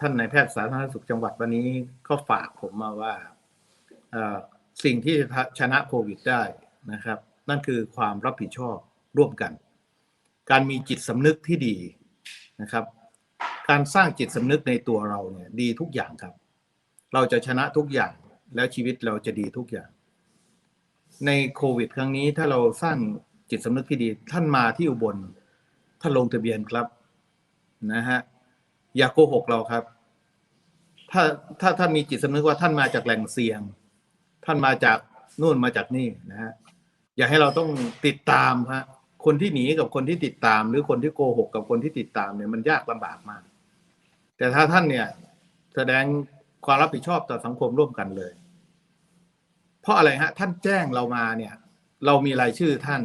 ท่านนายแพทย์สาธารณสุขจังหวัดวันนี้ก็ฝากผมมาว่าสิ่งที่ชนะโควิดได้นะครับ นั่นคือความรับผิดชอบร่วมกัน การมีจิตสำนึกที่ดีนะครับ การสร้างจิตสำนึกในตัวเราเนี่ยดีทุกอย่างครับ เราจะชนะทุกอย่างแล้วชีวิตเราจะดีทุกอย่าง ในโควิด ครั้งนี้ถ้าเราสร้างจิตสำนึกที่ดี ท่านมาที่อุบลท่านลงทะเบียนครับนะฮะ อย่าโกหกเราครับ ถ้าถ้าท่านมีจิตสำนึกว่าท่านมาจากแหล่งเสี่ยง ท่านมาจากนู่นมาจากนี่นะฮะอย่าให้เราต้องติดตามฮะคนที่หนีกับคนที่ติดตาม หรือคนที่โกหกกับคนที่ติดตามเนี่ยมันยากลำบากมาก แต่ถ้าท่านเนี่ย แสดงความรับผิดชอบต่อสังคมร่วมกันเลย เพราะอะไรฮะ ท่านแจ้งเรามาเนี่ย เรามีรายชื่อท่าน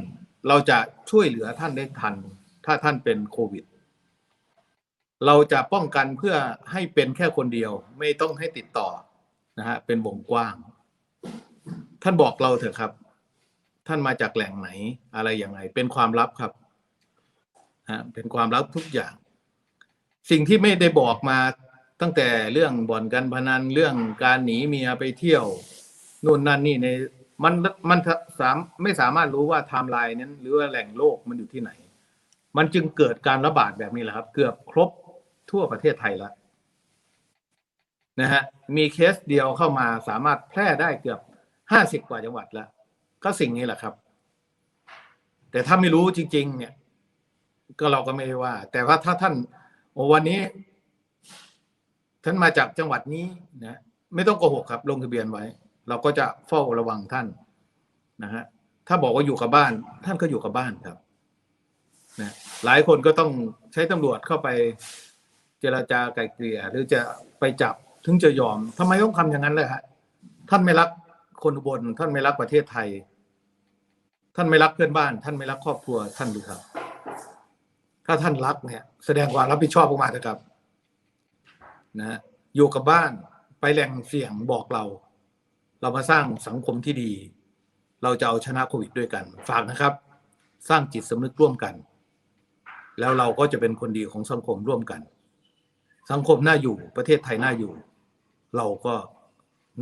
เราจะช่วยเหลือท่านได้ทัน ถ้าท่านเป็นโควิด เราจะป้องกันเพื่อให้เป็นแค่คนเดียว ไม่ต้องให้ติดต่อนะฮะเป็นวงกว้าง ท่านบอกเราเถอะครับ ท่านมาจากแหล่งไหนอะไรอยังไงเป็นความลับครับฮะเป็นความลับทุกอย่าง สิ่งที่ไม่ได้บอกมาตั้งแต่เรื่องบ่อนการพนันเรื่องการหนีเมียไปเที่ยวนู่นนั่นนี่ในมันมันสามไม่สามารถรู้ว่าไทม์ไลน์นั้น หรือว่าแหล่งโลกมันอยู่ที่ไหน มันจึงเกิดการระบาดแบบนี้แหละครับ เกือบครบ ทั่วประเทศไทยแล้วนะฮะมีเคสเดียวเข้ามาสามารถแพร่ได้เกือบห้าสิบกว่าจังหวัดแล้ว ก็สิ่งนี้แหละครับ แต่ถ้าไม่รู้จริง ๆ เนี่ย ก็เราก็ไม่ได้ว่า แต่ว่าถ้าท่านโอ้วันนี้ ท่านมาจากจังหวัดนี้นะไม่ต้องโกหกครับ ลงทะเบียนไว้ เราก็จะเฝ้าระวังท่านนะฮะถ้าบอกว่าอยู่กับบ้าน ท่านก็อยู่กับบ้านครับนะหลายคนก็ต้องใช้ตำรวจเข้าไป ราจาไกลเกลี่ยหรือจะไปจับถึงจะยอมทำไมต้องทำอย่างนั้นเลยฮะท่านไม่รักคนอุบนท่านไม่รักประเทศไทย ท่านไม่รักเพื่อนบ้าน ท่านไม่รักครอบครัวท่านดูครับ ถ้าท่านรักเนี่ย แสดงความรับผิดชอบออกมาเถอะครับนะฮะอยู่กับบ้านไปแหล่งเสี่ยงบอกเรา เรามาสร้างสังคมที่ดี เราจะเอาชนะโควิดด้วยกัน ฝากนะครับ สร้างจิตสำนึกร่วมกัน แล้วเราก็จะเป็นคนดีของสังคมร่วมกัน สังคมน่าอยู่ประเทศไทยน่าอยู่ เราก็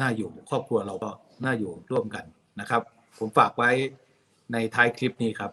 น่าอยู่ครอบครัวเราก็น่าอยู่ร่วมกันนะครับ ผมฝากไว้ในท้ายคลิปนี้ครับ